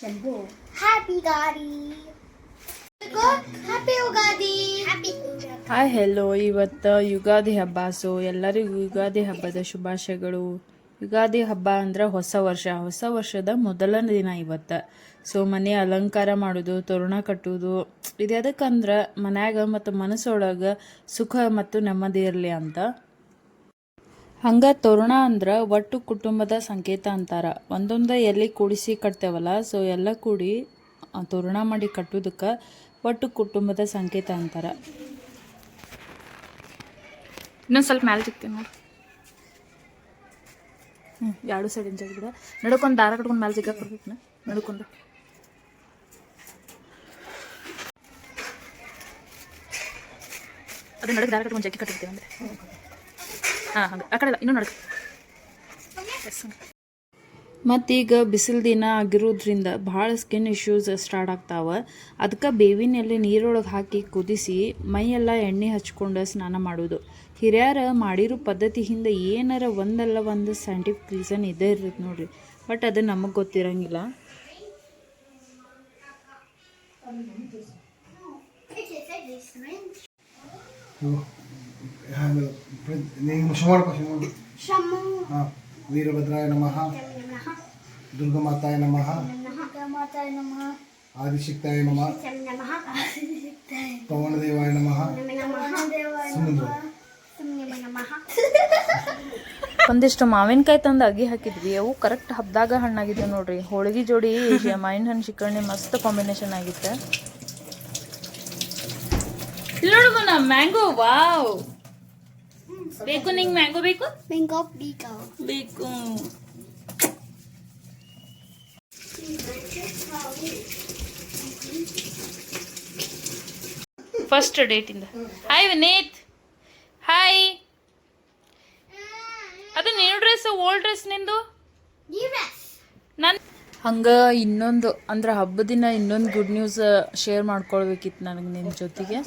Happy Ugadi. Hi hello ಇವತ್ತು ಯುಗಾದಿ ಹಬ್ಬ. So ಎಲ್ಲರಿಗೂ ಯುಗಾದಿ ಹಬ್ಬದ ಶುಭಾಶಯಗಳು. ಯುಗಾದಿ ಹಬ್ಬ ಅಂದ್ರೆ ಹೊಸ ವರ್ಷ. ಹೊಸ ವರ್ಷದ ಮೊದಲನೇ ದಿನ ಇವತ್ತು. ಸೊ ಮನೆ ಅಲಂಕಾರ ಮಾಡೋದು ತೋರಣ ಕಟ್ಟುವುದು ಇದು ಎದಕ್ಕಂದ್ರೆ ಮನ್ಯಾಗ ಮತ್ತು ಮನಸ್ಸೊಳಗೆ ಸುಖ ಮತ್ತು ನೆಮ್ಮದಿ ಇರಲಿ ಅಂತ. ಹಂಗ ತೋರಣ ಅಂದ್ರೆ ಒಟ್ಟು ಕುಟುಂಬದ ಸಂಕೇತ ಅಂತಾರ. ಒಂದೊಂದ ಎಲ್ಲಿ ಕೂಡಿಸಿ ಕಟ್ತೇವಲ್ಲ ಸೊ ಎಲ್ಲ ಕೂಡಿ ತೋರಣ ಮಾಡಿ ಕಟ್ಟೋದಕ್ಕೆ ಒಟ್ಟು ಕುಟುಂಬದ ಸಂಕೇತ ಅಂತಾರ. ಇನ್ನೊಂದು ಸ್ವಲ್ಪ ಮ್ಯಾಲೆ ಸಿಗ್ತೀನಿ ನೋಡಿ. ಹ್ಞೂ ಎರಡು ಸೈಡ್ ಇಂಜಾಗಿ ಬಿಡ. ನಡ್ಕೊಂಡು ದಾರ ಕಟ್ಕೊಂಡು ಮ್ಯಾಲೆ ಸಿಗಕ್ಕೆ ಬರ್ಬೇಕು ನಡ್ಕೊಂಡು ಅದು ನಡಕ್ಕೆ ದಾರ ಕಟ್ಕೊಂಡು ಜಗ್ಗಿ ಕಟ್ಟಿರ್ತೀವಿ ಅಂದರೆ. ಹಾಂ ಹಂಗೆ. ಆ ಕಡೆ ಇನ್ನೂ ನಡ್ಕ. ಮತ್ತೀಗ ಬಿಸಿಲು ದಿನ ಆಗಿರೋದ್ರಿಂದ ಭಾಳ ಸ್ಕಿನ್ ಇಶ್ಯೂಸ್ ಸ್ಟಾರ್ಟ್ ಆಗ್ತಾವ. ಅದಕ್ಕೆ ಬೇವಿನ ಎಲೆ ನೀರೊಳಗೆ ಹಾಕಿ ಕುದಿಸಿ ಮೈಯೆಲ್ಲ ಎಣ್ಣೆ ಹಚ್ಕೊಂಡು ಸ್ನಾನ ಮಾಡೋದು. ಹಿರಿಯರ ಮಾಡಿರೋ ಪದ್ಧತಿ ಹಿಂದೆ ಏನಾರ ಒಂದಲ್ಲ ಒಂದು ಸೈಂಟಿಫಿಕ್ ರೀಸನ್ ಇದೇ ಇರುತ್ತೆ ನೋಡ್ರಿ. ಬಟ್ ಅದು ನಮಗೆ ಗೊತ್ತಿರಂಗಿಲ್ಲ. ಆಮೇಲೆ ನೀವು. Shamu. ಹಾಂ ವೀರಭದ್ರಾಯ ನಮಃ. ದುರ್ಗಮಾತಾಯ ನಮಃ. ಆದಿಶಕ್ತಾಯ ನಮಃ. ಪವನದೇವಾಯ ನಮಃ ಸುಮ್ಮನೆ. ಒಂದಿಷ್ಟು ಮಾವಿನಕಾಯಿ ತಂದು ಅಗಿ ಹಾಕಿದ್ವಿ ಅವು ಕರೆಕ್ಟ್ ಹಬ್ಬದಾಗ ಹಣ್ಣಾಗಿದ್ವು ನೋಡ್ರಿ ಹೋಳಿಗೆ ಜೋಡಿ ಮಾವಿನ ಹಣ್ಣು ಶಿಕರಣೆ ಮಸ್ತ್ ಕಾಂಬಿನೇಷನ್ ಆಗಿತ್ತು ಇಲ್ಲಿ ನೋಡು ಮ್ಯಾಂಗೋ ವಾವ್ ಬೇಕು ನಿಂಗೆ ಮ್ಯಾಂಗೋ ಬೇಕು? ಮ್ಯಾಂಗೋ ಬೇಕು. ಬೇಕು. ಫಸ್ಟ್ ಡೇಟಿಂದ ಹಾಯ್ ವಿನೀತ್ ಹಾಯ್ ಅದು ನ್ಯೂ ಡ್ರೆಸ್ ಓಲ್ಡ್ ಡ್ರೆಸ್ ನಿಂದು? Yes. ಹಂಗ ಇನ್ನೊಂದು ಅಂದ್ರೆ ಹಬ್ಬದ ದಿನ ಇನ್ನೊಂದು ಗುಡ್ ನ್ಯೂಸ್ ಶೇರ್ ಮಾಡ್ಕೊಳ್ಬೇಕಿತ್ತು ನನಗೆ ನಿಮ್ಮ ಜೊತೆಗೆ.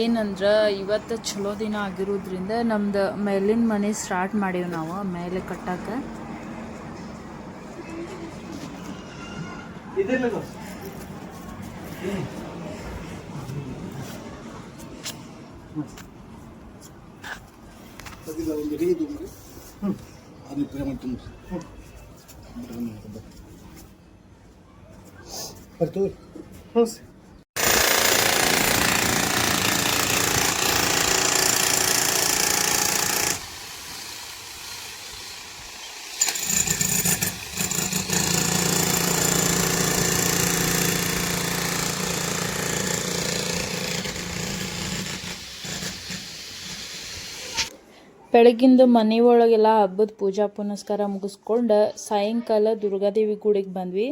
ಏನಂದ್ರೆ ಇವತ್ತು ಚಲೋ ದಿನ ಆಗಿರೋದ್ರಿಂದ ನಮ್ದು ಮೇಲಿನ ಮನೆ ಸ್ಟಾರ್ಟ್ ಮಾಡೀವಿ ನಾವು ಮೇಲೆ ಕಟ್ಟಕ್ಕೆ ಹ್ಞೂ ಹ್ಞೂ ಬೆಳಗಿಂದು ಮನೆ ಒಳಗೆಲ್ಲ ಹಬ್ಬದ ಪೂಜಾ ಪುನಸ್ಕಾರ ಮುಗಿಸ್ಕೊಂಡು ಸಾಯಂಕಾಲ ದುರ್ಗಾದೇವಿ ಗುಡಿಗೆ ಬಂದ್ವಿ.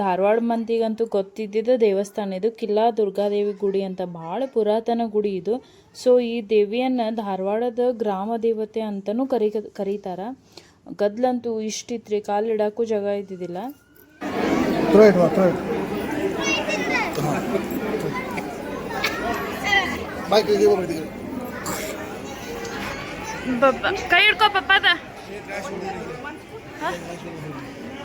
ಧಾರವಾಡ ಮಂದಿಗಂತೂ ಗೊತ್ತಿದ್ದ ದೇವಸ್ಥಾನ ಇದು. ಕಿಲ್ಲಾ ದುರ್ಗಾದೇವಿ ಗುಡಿ ಅಂತ ಭಾಳ ಪುರಾತನ ಗುಡಿ ಇದು. ಸೊ ಈ ದೇವಿಯನ್ನು ಧಾರವಾಡದ ಗ್ರಾಮ ದೇವತೆ ಅಂತಲೂ ಕರಿ ಕರೀತಾರ. ಗದ್ಲಂತೂ ಇಷ್ಟಿತ್ರಿ ಕಾಲಿಡಕ್ಕೂ ಜಾಗ ಇದ್ದಿದ್ದಿಲ್ಲ. ಕೈ ಹಿಡ್ಕೋ ಪಪ್ಪದ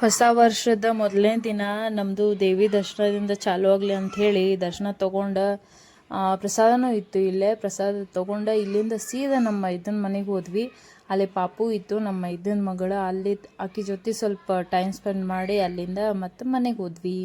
ಹೊಸ ವರ್ಷದ ಮೊದಲನೇ ದಿನ ನಮ್ಮದು ದೇವಿ ದರ್ಶನದಿಂದ ಚಾಲು ಆಗಲಿ ಅಂಥೇಳಿ ದರ್ಶನ ತೊಗೊಂಡು ಪ್ರಸಾದನೂ ಇತ್ತು ಇಲ್ಲೇ. ಪ್ರಸಾದ ತೊಗೊಂಡು ಇಲ್ಲಿಂದ ಸೀದಾ ನಮ್ಮ ಇದನ್ನ ಮನೆಗೆ ಹೋದ್ವಿ. ಅಲ್ಲಿ ಪಾಪು ಇತ್ತು, ನಮ್ಮ ಇದನ್ನ ಮಗಳು. ಅಲ್ಲಿ ಆಕಿ ಜೊತೆ ಸ್ವಲ್ಪ ಟೈಮ್ ಸ್ಪೆಂಡ್ ಮಾಡಿ ಅಲ್ಲಿಂದ ಮತ್ತೆ ಮನೆಗೆ ಹೋದ್ವಿ.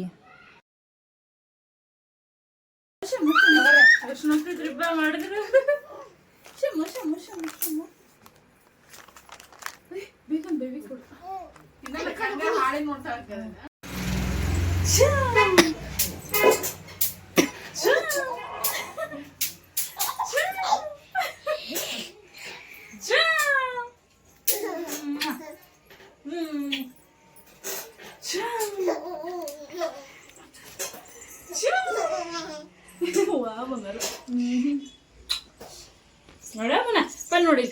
ನೋಡಮ್ಮನ ಬನ್ ನೋಡಿ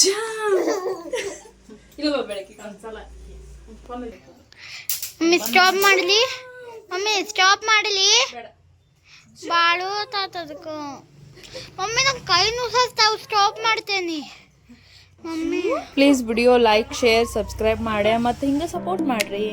ಜಾ. ಇಲ್ಲ ಬೆಳಕಿಗೆ ಮಮ್ಮಿ ಸ್ಟಾಪ್ ಮಾಡಲಿ. ಮಮ್ಮಿ ಸ್ಟಾಪ್ ಮಾಡಲಿ. ಬಾಳು ತಾತದಕ್ಕೂ ಮಮ್ಮಿ ನಂಗೆ ಕೈ ನುಸಾಸ್ತಾವ್ ಸ್ಟಾಪ್ ಮಾಡ್ತೇನೆ. Mummy. Please video like share subscribe ಮಾಡಿ ಮತ್ತು ಹಿಂಗೆ ಸಪೋರ್ಟ್ ಮಾಡಿರಿ.